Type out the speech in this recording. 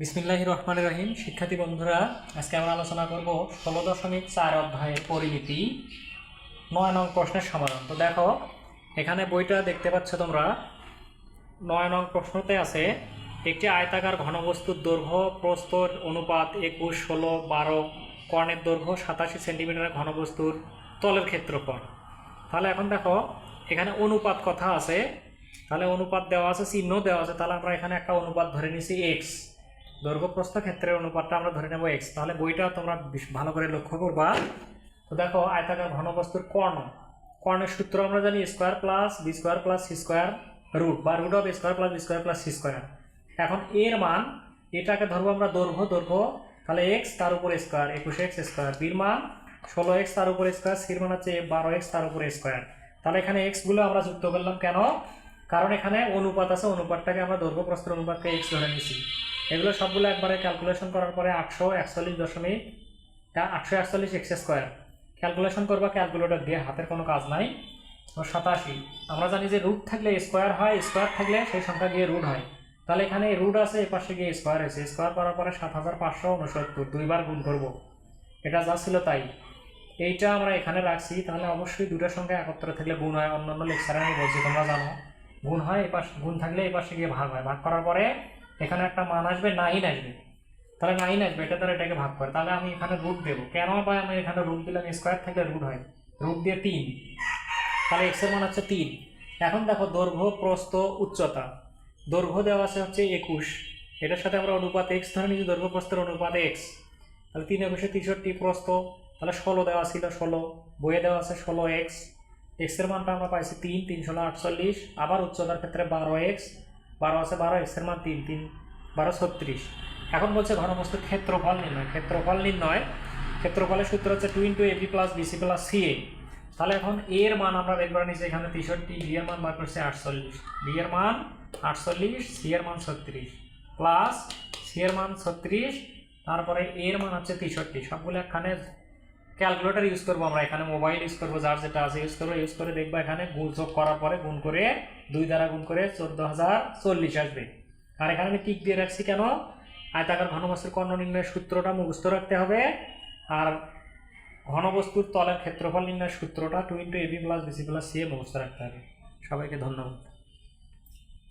বিসমিল্লাহ রহমান রহিম। শিক্ষার্থী বন্ধুরা, আজকে আমরা আলোচনা করব ষোলো দশমিক চার অধ্যায়ের পরিমিতি, নয় নং প্রশ্নের সমাধান। তো দেখো, এখানে বইটা দেখতে পাচ্ছ তোমরা। নয় নং প্রশ্নতে আছে, একটি আয়তাকার ঘনবস্তুর দৈর্ঘ্য, প্রস্তর অনুপাত একুশ, ষোলো, বারো, কর্ণের দৈর্ঘ্য সাতাশি সেন্টিমিটার ঘনবস্তুর তলের ক্ষেত্রফল। তাহলে এখন দেখো, এখানে অনুপাত কথা আছে। তাহলে অনুপাত দেওয়া আছে, চিহ্ন দেওয়া আছে। তাহলে আমরা এখানে একটা অনুপাত ধরে নিছি এক্স। দৈর্ঘ্য প্রস্থ ক্ষেত্রের অনুপাতটা আমরা ধরে নেব এক্স তাহলে বইটা তোমরা ভালো করে লক্ষ্য করবা। তো দেখো, আয়তাকার ঘনবস্তুর কর্ণ। কর্ণের সূত্র আমরা জানি square plus B square plus C square root বা root of square plus B square plus C square এখন এর মান, এটাকে ধরবো আমরা দৈর্ঘ্য দৈর্ঘ্য। তাহলে এক্স তার উপর স্কোয়ার একুশ এক্স স্কোয়ার বির মান ষোলো এক্স তার উপর স্কোয়ার সির মান হচ্ছে বারো এক্স তার উপর স্কোয়ার তাহলে এখানে এক্সগুলো আমরা যুক্ত করলাম কেন? কারণ এখানে অনুপাত আছে, অনুপাতটাকে আমরা দৈর্ঘ্য অনুপাতকে এক্স ধরে নিছি। এগুলো সবগুলো একবারে ক্যালকুলেশন করার পরে আটশো একচল্লিশ দশমিক আটশো একচল্লিশ এক্স স্কোয়ার ক্যালকুলেশন করবা ক্যালকুলেটর দিয়ে হাতের কোনো কাজ নাই। সাতাশি। আমরা জানি যে রুট থাকলে স্কোয়ার হয় স্কোয়ার থাকলে সেই সংখ্যা গিয়ে রুট হয়। তাহলে এখানে রুট আছে, এ পাশে গিয়ে স্কোয়ার হয়েছে স্কোয়ার করার পরে সাত হাজার পাঁচশো উনসত্তর, দুইবার গুণ করব। এটা যা ছিল তাই। এইটা আমরা এখানে রাখছি, তাহলে অবশ্যই দুটো সংখ্যা একত্র থাকলে গুণ হয়। অন্যান্য লেকচারে আমি বলছি, তোমরা জানো। গুণ হয় এই পাশ গুণ থাকলে এই পাশে গিয়ে ভাগ হয়। ভাগ করার পরে এখানে একটা মান আসবে, নাইন আসবে। তাহলে নাইন আসবে, এটা দ্বারা এটাকে ভাগ করে। তাহলে আমি এখানে রুট দেবো। কেন বা আমি এখানে রুট দিলাম? স্কোয়ার থাকলে রুট হয়। রুট দিয়ে তিন। তাহলে এক্সের মান হচ্ছে তিন। এখন দেখো দৈর্ঘ্য, প্রস্থ, উচ্চতা। দৈর্ঘ্য দেওয়া আছে হচ্ছে একুশ। এটার সাথে আমরা অনুপাত এক্স ধরে নিচ্ছি দৈর্ঘ্য, প্রস্থের অনুপাত এক্স তাহলে তিন একুশে তেষট্টি, প্রস্থ। তাহলে ষোলো দেওয়া ছিল, ষোলো। বইয়ে দেওয়া আছে ষোলো এক্স এক্সের মানটা আমরা পাইছি তিন তিন ষোলো আটচল্লিশ। আবার উচ্চতার ক্ষেত্রে বারো এক্স বারো আছে, বারো এক্সের মান তিন তিন, বারো ছত্রিশ। এখন বলছে ঘনবস্তুর ক্ষেত্রফল নির্ণয়। ক্ষেত্রফল নির্ণয়, ক্ষেত্রফলের সূত্র হচ্ছে two into AB plus BC plus CA তাহলে এখন এর মান আমরা বের করে নিচ্ছি এখানে তেষট্টি বি এর মান বার করছে আটচল্লিশ। বি এর মান আটচল্লিশ সি এর মান ছত্রিশ। প্লাস সি এর মান ছত্রিশ, তারপরে এর মান হচ্ছে তেষট্টি। সবগুলো এখানে ক্যালকুলেটর ইউজ করব আমরা। এখানে মোবাইল ইউজ করব, যার যেটা আছে ইউজ করব। ইউজ করে দেখব এখানে গুণ যোগ করার পরে গুণ করে দুই দ্বারা গুণ করে চোদ্দ হাজার চল্লিশ আসবে। আর এখানে আমি টিক দিয়ে রাখছি কেন? আয়তাকার ঘনবস্তুর কর্ণ নির্ণয়ের সূত্রটা মুখস্থ রাখতে হবে। আর ঘনবস্তুর তলের ক্ষেত্রফল নির্ণয়ের সূত্রটা two into AB plus BC plus C A মুখস্থ রাখতে হবে। সবাইকে ধন্যবাদ।